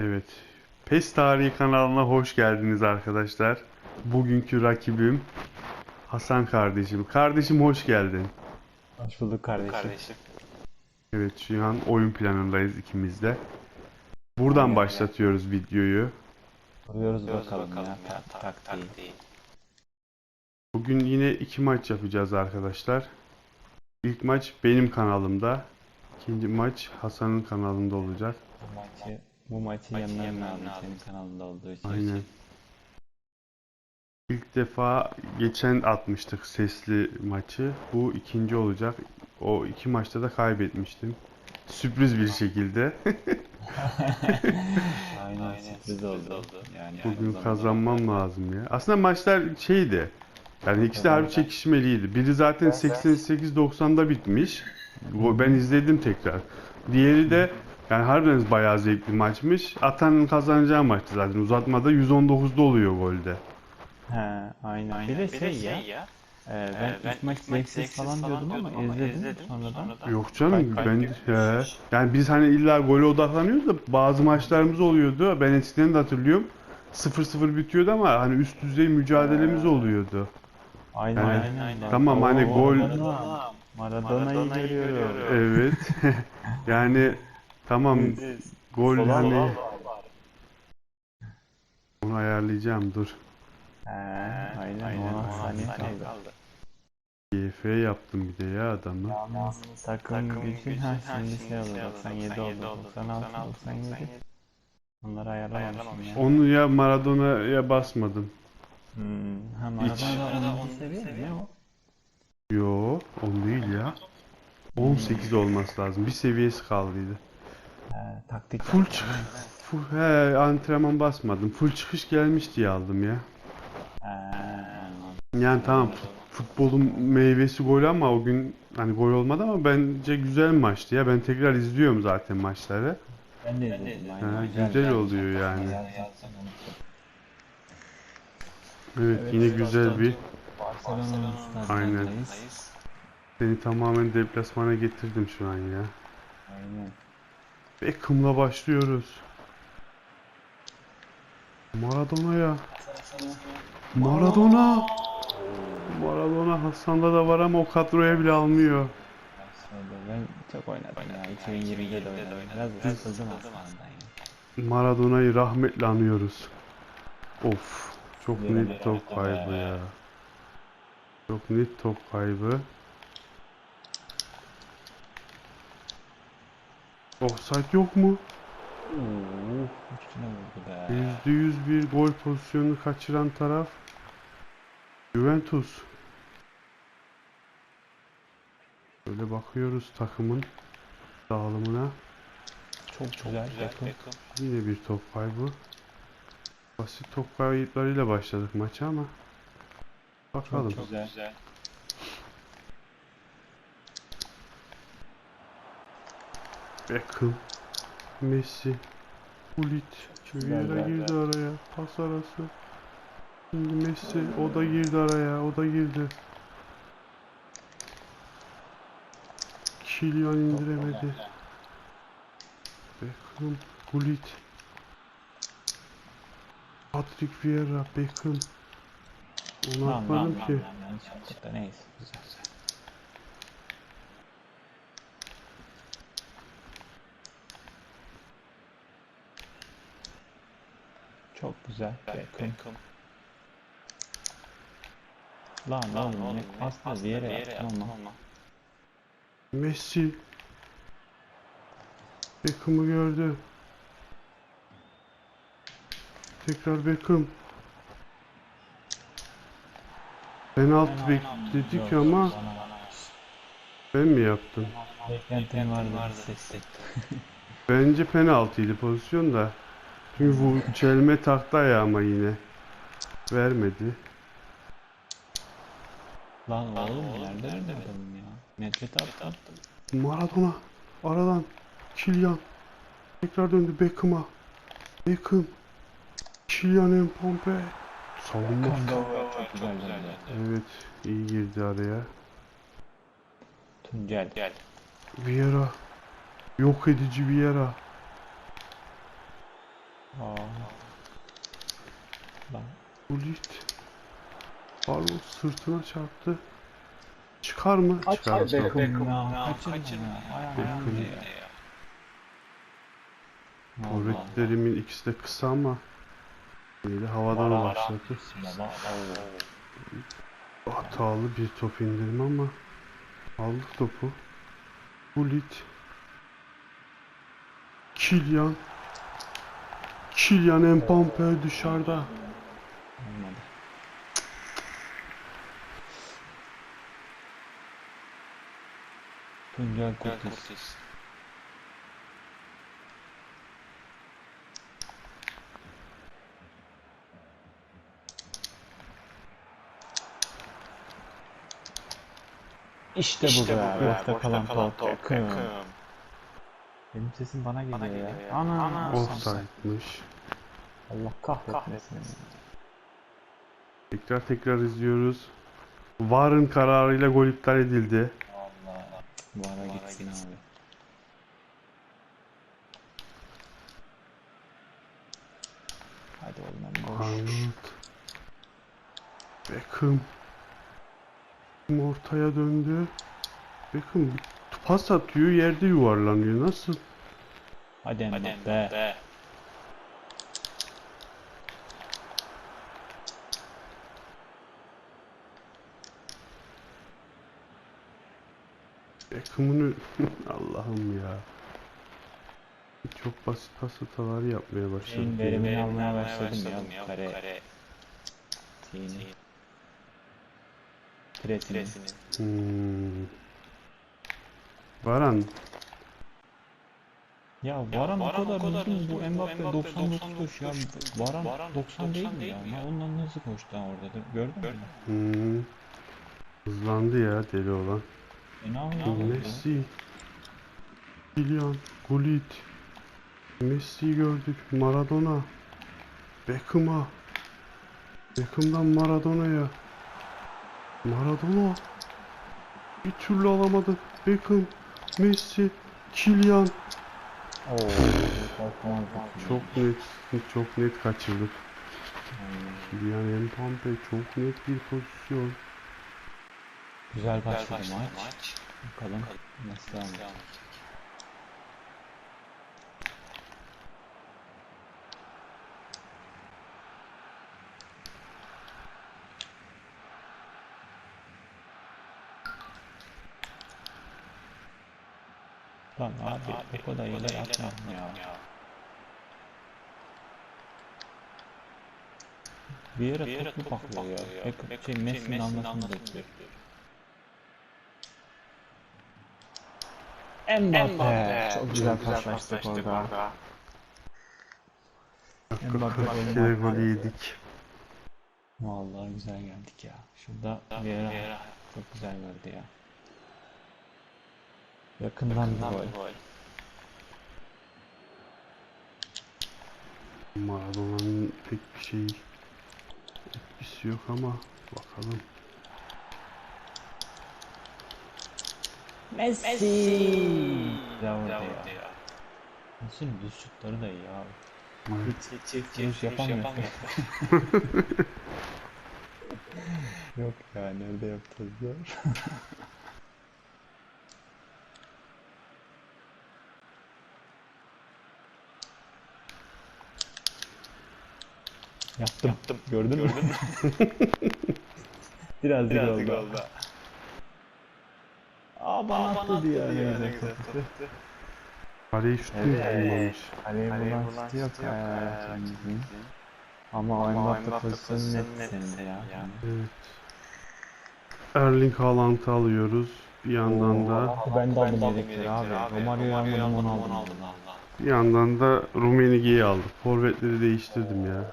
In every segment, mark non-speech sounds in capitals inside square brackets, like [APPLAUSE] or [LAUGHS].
Evet. PES Tarihi kanalına hoş geldiniz arkadaşlar. Bugünkü rakibim Hasan kardeşim. Kardeşim hoş geldin. Hoş bulduk kardeşim. kardeşim. Evet şu an oyun planındayız ikimiz de. Buradan Aynen. başlatıyoruz videoyu. Vuruyoruz Bakalım, bakalım, ya. ya Tak, tak tak değil. tak değil. Bugün yine iki maç yapacağız arkadaşlar. İlk maç benim kanalımda. İkinci maç Hasan'ın kanalında olacak. Bu maçı, bu maçı Maçı yenmem lazım lazım. senin kanalında olduğu için. Aynen. İlk defa geçen atmıştık sesli maçı. Bu ikinci olacak. O iki maçta da kaybetmiştim. Sürpriz bir şekilde. [LAUGHS] Aynen, Aynen, sürpriz, oldu. oldu. Yani Bugün zaman- kazanmam lazım ya. Aslında maçlar şeydi. Yani ikisi de harbi çekişmeliydi. Biri zaten 88-90'da bitmiş. Ben izledim tekrar. Diğeri de yani harbiden bayağı zevkli maçmış. Atanın kazanacağı maçtı zaten. Uzatmada 119'da oluyor golde. He, aynen. Aynen. Bir de şey ya, e, ben, ben ilk maç zevksiz falan diyordum ama izledim sonradan. Yok canım Kay- ben he. Yani biz hani illa gole odaklanıyoruz da bazı maçlarımız oluyordu. Ben eskiden de hatırlıyorum. 0-0 bitiyordu ama hani üst düzey mücadelemiz oluyordu. Aynen, Yani- aynen. aynen. Tamam, hani gol- Maradona. Maradona'yı görüyorum. görüyorum. Evet. [LAUGHS] yani tamam gol hani onu ayarlayacağım dur. He, aynen. Aynen. 16 16 saniye kaldı. kaldı. GF yaptım bir de ya adamı. Yalnız takım Takım gücün ha şimdi şey oldu 97 oldu 96 97 onları ayarlamamışım ya. Onu ya Maradona'ya basmadım. Hmm, ha Hiç. Maradona 10. seviye mi ne o? Yo, 10 değil ya. 18 olması lazım. Bir seviyesi kaldıydı. He, taktik Full yaptı. çık. Full, he, antrenman basmadım. Full çıkış gelmiş diye aldım ya. He, Yani tamam futbolun meyvesi gol ama o gün hani gol olmadı ama bence güzel maçtı ya. Ben tekrar izliyorum zaten maçları. ben de izledim Ha, güzel oluyor yani. Evet, Evet, yine güzel bir Aynen. seni tamamen deplasmana getirdim şu an ya. Aynen. Beckham'la başlıyoruz. Maradona'ya. Maradona. Maradona Hasan'da da var ama o kadroya bile almıyor. Ben çok oynadım ya. 2020'de de oynadım. Biraz ya. Maradona'yı rahmetle anıyoruz. Of, çok net top kaybı ya. Çok net top kaybı. Offside yok mu? Oo, üstüne vurdu be. Yüzde yüz bir gol pozisyonunu kaçıran taraf Juventus. Böyle bakıyoruz takımın dağılımına. Çok güzel. Beckham. Yine bir top kaybı. Basit top kayıplarıyla başladık maça ama bakalım. Çok güzel. Beckham, Messi, Gullit, Vieira girdi araya, pas arası. Şimdi Messi, o da girdi araya, o da girdi. Kylian indiremedi. Beckham, Gullit. Patrick Vieira, Beckham. Onu atmadım ki. neyse. Güzel. Çok güzel. Beckham. Lan oğlum ne aslında bir yere yaptım ama. Messi. Beckham'ı gördü. Tekrar Beckham. Penaltı bekledik Yok, ama bana- bana- ben mi yaptım? Beklentim vardı. [LAUGHS] Bence penaltıydı pozisyon da. Bu çelme taktı ayağıma yine. Vermedi. Lan oğlum nerede adam ya? Nedved attı. Maradona aradan Kylian tekrar döndü Beckham'a. Beckham Kylian Mbappe savunma Çok güzel. Evet iyi girdi araya. Tuncel. Gel. Vieira yok edici Vieira Aa. Lan. Gullit. Carlos sırtına çarptı. Çıkar mı? Çıkar. Beckham Tamam. ya. Kaçırma ya. Ayağım Beckham. Forvetlerimin ikisi de kısa ama yine havadan başladı. Hatalı bir top indirme ama aldık topu. Gullit. Kylian. Kylian Mbappe dışarıda. Olmadı. Tuncel Kurtiz. İşte bu be. Boşta kalan top. Beckham. Benim sesim bana geliyor ya. Ana. Offside'mış. Allah kahretmesin. Tekrar tekrar izliyoruz. VAR'ın kararıyla gol iptal edildi. Allah. Bana gitsin abi. Hadi oğlum boş. Arnold. Beckham. Beckham ortaya döndü. Beckham pas atıyor yerde yuvarlanıyor. Nasıl? Hadi Mbappe. Beckham'ın ö- [LAUGHS] Allah'ım ya. Çok basit pas hataları yapmaya başladı. Şeyin verimini almaya başladım ya bu kare. Tini. Presini. Hmm. Varan Ya Varan o kadar uzun bu Mbappe 99 koş ya. Varan 90 değil mi ya? Ya Ondan nasıl koştu ha orada da gördün mü? hmm. hızlandı ya deli olan. E ne yapıyor? Messi. Kylian. Gullit. Messi'yi gördük. Maradona. Beckham'a. Beckham'dan Maradona'ya. Maradona. Bir türlü alamadık. Beckham. Messi. Kylian. Oo, Çok net, çok net kaçırdık. Kylian Mbappe çok net bir pozisyon. Güzel başladı maç. Bakalım nasıl devam Lan abi o kadar ileri atma ya. Bir yere topu paklıyor ya. Beckham, şey Messi'nin almasını bekliyor. Mbappe. Çok güzel paslaştık orada. Mbappe Bir golünü kere attı. gol yedik. Vallahi güzel geldik ya. Şurada Vieira çok güzel gördü ya. Yakından bir gol. Maradona'nın pek bir şey etkisi yok ama bakalım. Messi. Güzel vurdu ya. Messi'nin düz şutları da iyi abi. Hiç çift vuruş yapamıyor. [LAUGHS] Yok ya nerede yapacağız [LAUGHS] Yaptım. Yaptım. Gördün, mü? Biraz [LAUGHS] Biraz oldu. oldu. Aa bana attı diye ne güzel toptu. Kaleyi şutu Evet. bulmamış. Kaleye bulan şutu yok ya. Ama o Mbappe pozisyonu net senin ya. Evet. Erling Haaland'ı alıyoruz. Bir yandan da Ben de aldım yedekleri abi. Romario'yu almadım onu aldım. bir yandan da Rummenigge'yi aldık. Forvetleri değiştirdim ya.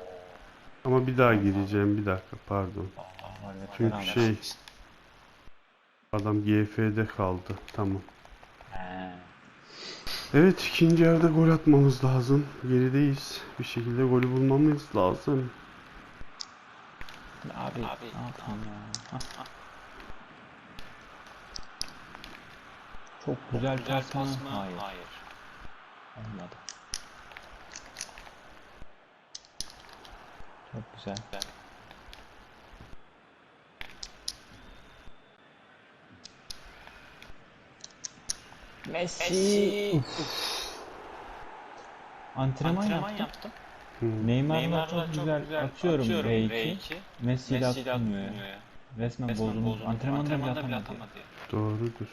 Ama bir daha gireceğim bir dakika pardon. Çünkü şey adam GF'de kaldı. Tamam. Evet ikinci yarıda gol atmamız lazım. Gerideyiz. Bir şekilde golü bulmamız lazım. Abi, ne yapayım ya? Hah. Çok güzel pas mı? Hayır. Olmadı. Çok güzel. Messi. Antrenman, Antrenman yaptım. yaptım. Hı. Neymar'la Neymar'la çok güzel, atıyorum R2. R2. Messi ile Messi de atmıyor ya. ya. Resmen, Resmen bozulmuş. bozulmuş. Antrenmanda Antrenmanda bile atamadı. atamadı. ya. Doğrudur.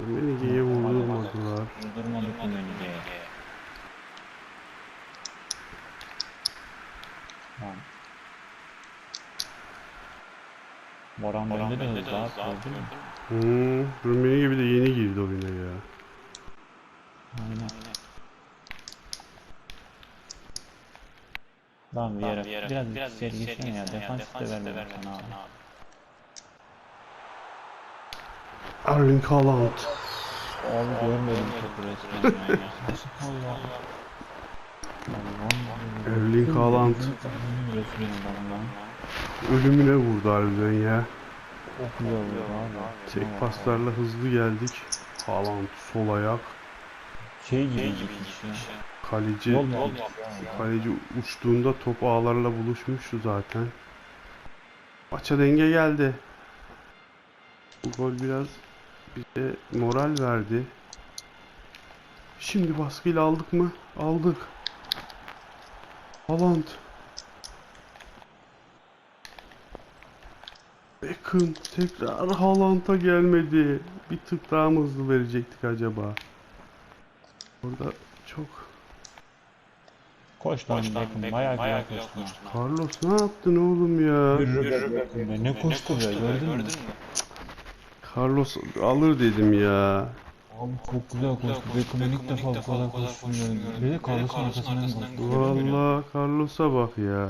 Menige'ye vurdurmadılar. Durdurmadık bu Menige'ye. Tamam. Boran Orhan bende de hızlı abi, gördün mü? Hmm, Rummenigge bir de yeni girdi oyuna ya. Aynen. Lan bir yere, bir yere- biraz, biraz içeri içeri geçsene ya. Defans de vermedim sana abi. Erling Haaland. Abi görmedim topu resmen ya. [LAUGHS] Allah. Erling Haaland Resmen adam lan. Ölümüne vurdu harbiden ya. Çok güzel oldu abi. Tek paslarla hızlı geldik. Haaland sol ayak. Şey gibi Şey gitmiş ya. Kaleci kaleci uçtuğunda top ağlarla buluşmuştu zaten. Maça denge geldi. Bu gol biraz bize moral verdi. Şimdi baskıyla aldık mı? Aldık. Haaland. Beckham tekrar Haaland'a gelmedi. Bir tık daha mı hızlı verecektik acaba? Orada çok Koş lan Beckham. Bayağı güzel koştun. Carlos ne yaptın oğlum ya? Yürü be Beckham Ne koştu be gördün mü? Carlos alır dedim ya. Abi çok güzel koştu. Beckham'ın ilk defa bu kadar koştuğunu gördüm. Bir de Carlos'un arkasından koştu. Vallahi Carlos'a bak ya.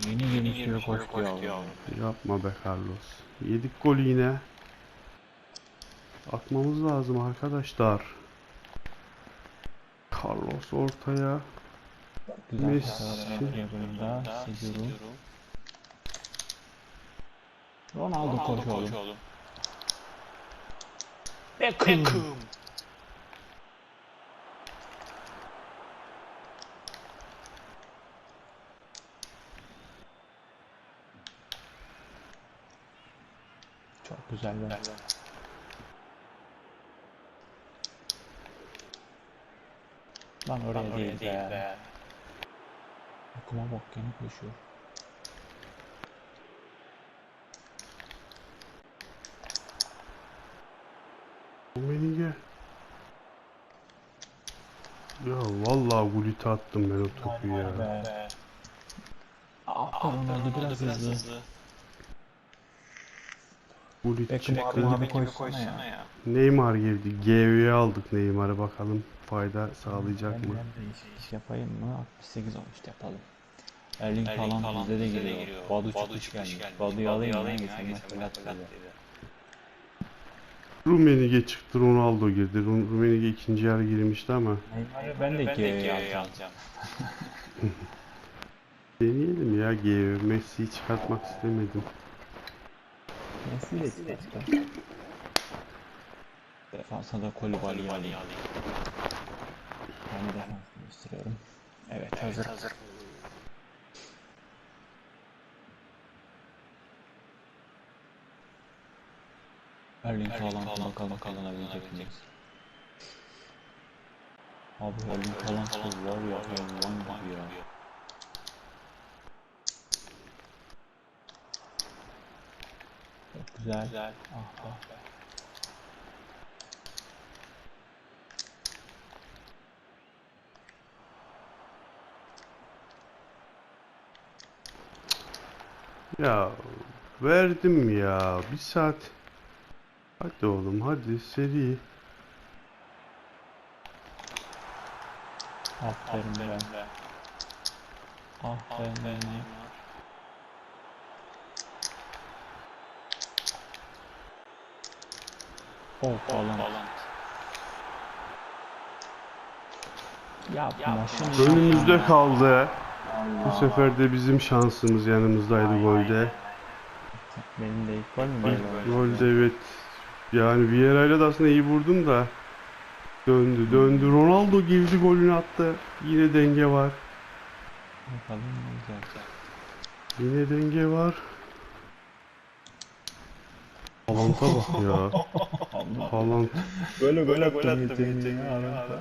Yeni yeni süre koştu ya. Yapma be Carlos. Yedik golü yine. Atmamız lazım arkadaşlar. Carlos ortaya. Messi. Ronaldo koş oğlum. Beckham. Çok güzel be. Lan oraya değil be. Aklıma bak gene koşuyor. Ya vallahi gulite attım ben o topu ya. Be. Ah be Ronaldo biraz hızlı. Gulit Abi gibi koysana ya. Neymar girdi. GV'ye aldık Neymar'ı bakalım fayda sağlayacak Ben mı? ben de iş, iş yapayım mı? 68 olmuş yapalım. Erling bizde de bize de giriyor. giriyor. Badu Badu çıkış çıkış gelmiş. gelmiş. Badu'yu alayım ya ya, geçen maç. Rummenigge çıktı, Ronaldo girdi. Rum- Rummenigge ikinci yarı girmişti ama Neymar'ı ben de alacağım. alacağım. [LAUGHS] deneyelim ya GV. Messi'yi çıkartmak istemedim. Messi de çıkarttı. Defansa da Koulibaly'yi Bali alayım. alayım. Ben de defans değiştiriyorum. Evet hazır. Hazır. Erling Haaland'a bakalım kazanabilecek miyiz? Abi Erling Haaland var ya hayvan gibi ya. Çok güzel. Güzel. Ah ah. Ya verdim ya. Bir saat. Hadi oğlum hadi seri. Aferin be. be. Aferin be. Oh Haaland. Önümüzde kaldı. Allah. Bu sefer de bizim şansımız yanımızdaydı golde. Benim de ilk gol mü İlk golde evet. Yani Vieira'yla da aslında iyi vurdum da Döndü döndü. Ronaldo girdi golünü attı. Yine denge var. Bakalım ne olacak. Yine denge var. Haaland'a bak ya. [LAUGHS] Haaland. Böyle gol Gol attım yeteneği ya arada.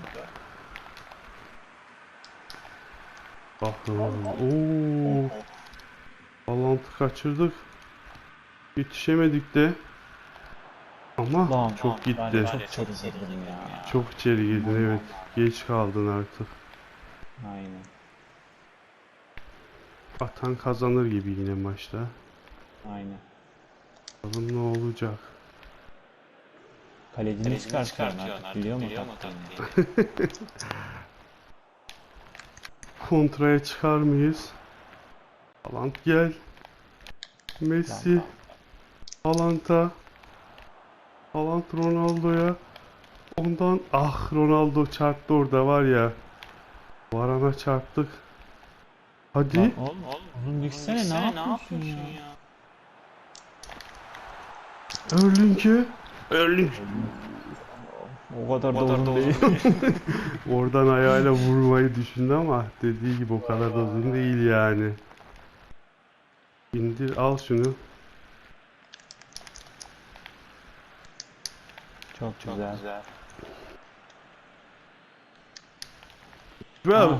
Bak Ooo. Haaland'ı kaçırdık. Yetişemedik de. Ama Lan, çok Ben gitti. çok içeri girdim ya. Çok içeri girdin evet. Geç kaldın artık. Aynen. Atan kazanır gibi yine maçta. Aynen. Bakalım ne olacak. Kalecini çıkartıyorsun çıkartıyorsun artık. Biliyor mu taktiğini? Kontraya çıkar mıyız? Haaland gel. Messi. Haaland'a. Haaland Ronaldo'ya. Ondan ah Ronaldo çarptı orada var ya. Varana çarptık. Hadi. Lan oğlum, oğlum ne Sen yapıyorsun ya? ya? Erling'e. Erling. O kadar da O kadar uzun da değil. Oradan ayağıyla vurmayı düşündü ama dediği gibi o kadar da uzun değil yani. İndir al şunu. Çok Çok güzel. güzel.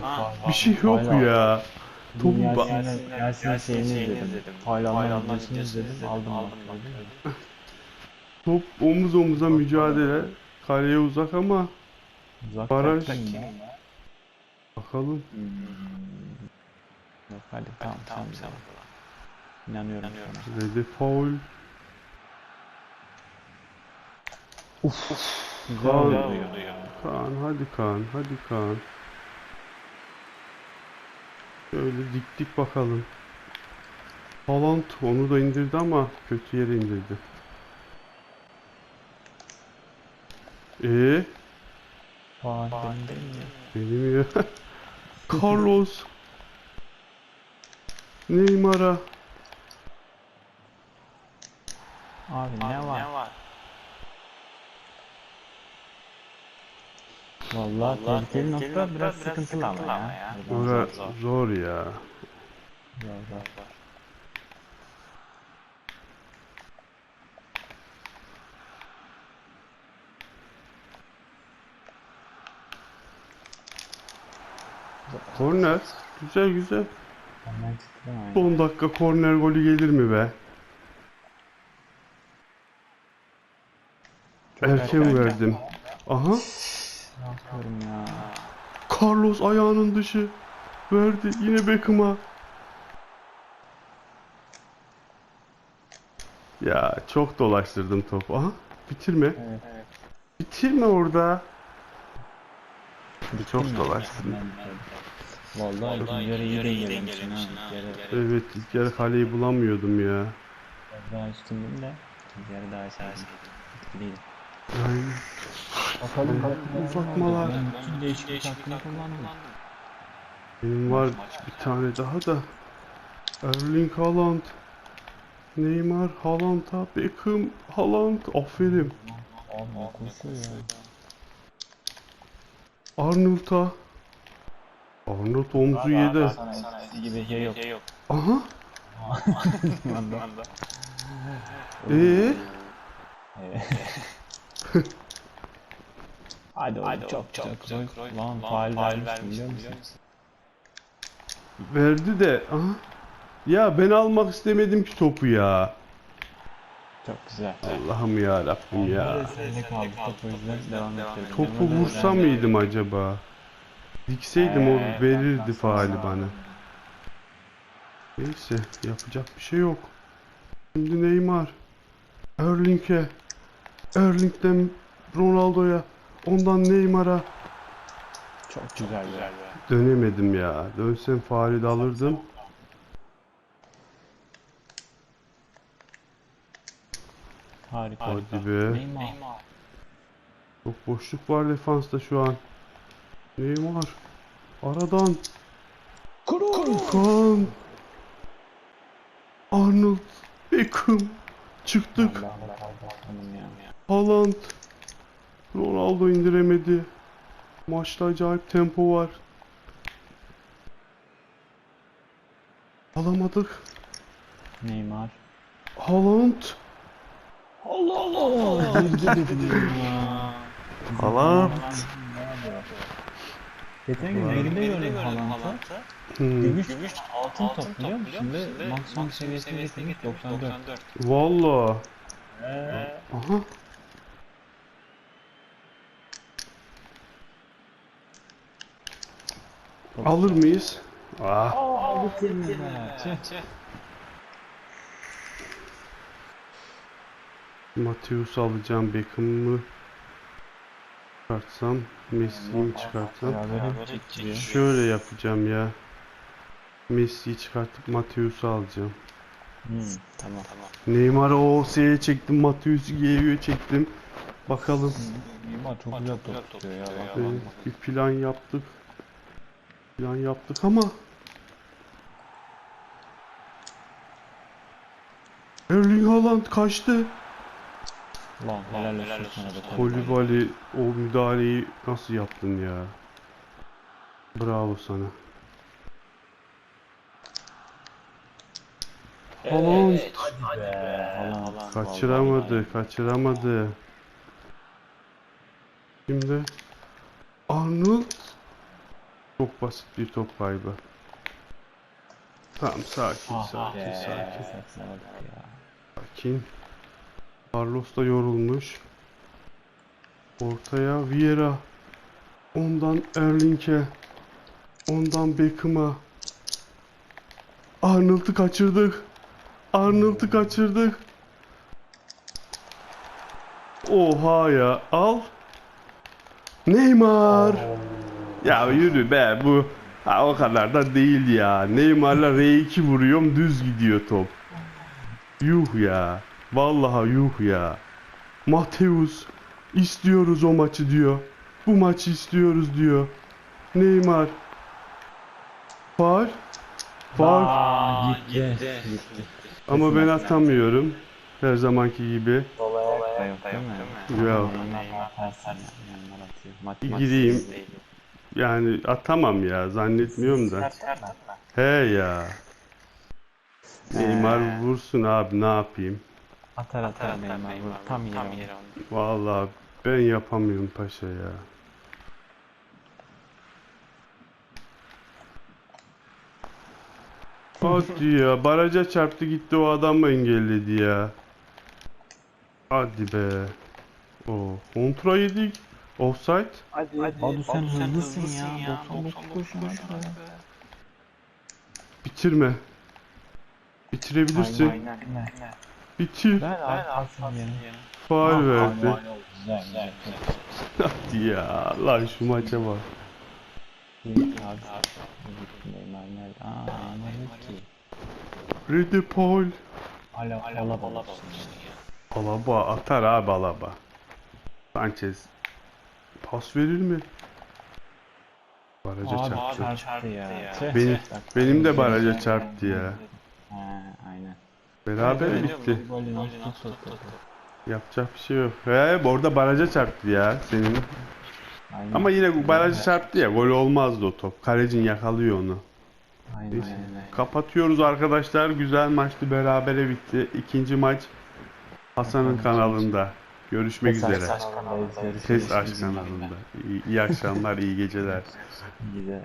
Ha, bir şey yok hala. ya. Ba- Yasin'in şeyini izledim. Videosunu izledim. Aldım bak. bak. Top omuz omuza mücadele. Kaleye uzak ama Uzak Baraj. takayım ya. bakalım. Yok hadi tamam tamam. Tamam. İnanıyorum İnanıyorum. Ready foul. Güzel Kaan. ya. ya. Kaan hadi Kaan hadi Kaan. Şöyle diktik bakalım. Haaland onu da indirdi ama kötü yere indirdi. Ee, Vay benim ya. Carlos. Neymar'a. Abi ne var? Ne var? Vallahi Vallahi tehlikeli nokta biraz sıkıntılı sıkıntılı ama ama ya. ya. Ora zor, zor. zor ya. zor, zor. Korner. Güzel güzel. Hemen ama. Son dakika korner golü gelir mi be? Erken erken. verdim. Aha. Ne yapıyorum ya? Carlos ayağının dışı. Verdi yine Beckham'a. Ya çok dolaştırdım topu. Aha. Bitirme. Evet. Bitirme orada. Bittim Çok ya. Vallahi, Vallahi yarı iyi dengelemişsin ha. Yarı Evet ilk yarı kaleyi bulamıyordum ya. daha üstündüm de. Yarı daha sevdim. Etkiliydi. Aynen. Bakalım Uzatmalar. Ben bütün değişiklik hakkını kullandım. Benim var bir tane daha da. Erling Haaland. Neymar, Haaland'a, Beckham, Haaland. Aferin. Abi koşuyor ya. Arnold'a. Arnold omzu yedi. Sana gibi şey yok. Şey. Aha. Ee? [LAUGHS] Evet. Hadi oğlum Hadi çok çok çok. Lan Lan faal vermiştim, biliyor musun? [LAUGHS] Verdi de. Aha. Ya ben almak istemedim ki topu ya. Çok güzel. Allah'ım ya Rabbim ya. Topu vursam mıydım acaba? Dikseydim o verirdi faali bana. Neyse yapacak bir şey yok. Şimdi Neymar. Erling'e. Erling'den Ronaldo'ya. Ondan Neymar'a. Çok güzel ya. Dönemedim ya. Dönsem faali de alırdım. Harika. Hadi be. Neymar. Çok boşluk var defansta şu an. Neymar. Aradan. Kaan. Arnold. Beckham. Çıktık. Allah Allah. Haaland. Ronaldo indiremedi. Maçta acayip tempo var. Alamadık. Neymar. Haaland. Allah Allah. Ya. Haaland. Geçen gün elinde gördüm Haaland'ı. Hmm. Gümüş, altın top biliyor musun? Ve maksimum seviyesine getirmiş 94. Valla. Aha. Alır mıyız? Ah. Aa bitirme be. Tüh. Mateus alacağım. Beckham'ı çıkartsam. Messi'yi bitecek. Şöyle yapacağım ya. Messi'yi çıkartıp Mateus'u alacağım. Hmm, tamam. Neymar'ı OS'ye çektim. Mateus'u G'ye çektim. Bakalım. Neymar çok güzel top tutuyor ya. Ee, bir plan yaptık. Plan yaptık ama Erling Haaland kaçtı. Lan helal olsun sana da. Kolibali o müdahaleyi nasıl yaptın ya? Bravo sana. Haaland Haaland. kaçıramadı, kaçıramadı. Şimdi Arnold çok basit bir top kaybı. Tamam sakin, Ah sakin, be, sakin. Sakin. Carlos da yorulmuş. Ortaya Vieira. Ondan Erling'e. Ondan Beckham'a. Arnold'u kaçırdık. Arnold'u kaçırdık. Oha ya. Al. Neymar. Ya yürü be bu. Ha, o kadar da değil ya. Neymar'la R2 vuruyorum düz gidiyor top. Yuh ya. Vallahi yuh ya. Mateus istiyoruz o maçı diyor. Bu maçı istiyoruz diyor. Neymar. Var. Var. Aa, gitti. Gitti. Ama ben atamıyorum. Her zamanki gibi. Yok gireyim. Yani atamam ya. Zannetmiyorum da. He ya. Neymar vursun abi ne yapayım. Atar atar Neymar. vur. Tam yere onu. Vallahi ben yapamıyorum paşa ya. Hadi ya baraja çarptı gitti o adam mı engelledi ya. Hadi be. O kontra yedik. Offside. Badu sen hızlısın ya. 99 koşun hadi. Bitirme. Bitirebilirsin. Aynen. Bitir. Ver abi kalsın yerine. Faul verdi. Güzel güzel. Hadi ya. Lan şu maça bak. Abi. Rede Paul. Hala hala bala Alaba atar abi Alaba. Sanchez. Pas verir mi? Baraja Abi çarptı. çarptı ya. Benim, benim de baraja çarptı ya. Ha aynen. Beraber bitti. Yapacak bir şey yok. He orada baraja çarptı ya senin. Aynen. Ama yine baraja çarptı ya. Gol olmazdı o top. Kalecin yakalıyor onu. Aynen Neyse. aynen. Kapatıyoruz arkadaşlar. Güzel maçtı. Berabere bitti. İkinci maç Hasan'ın kanalında. Görüşmek üzere. Kanalıyız, görüşürüz. Tez Aşk kanalında. İyi, iyi akşamlar, iyi geceler. Güzel.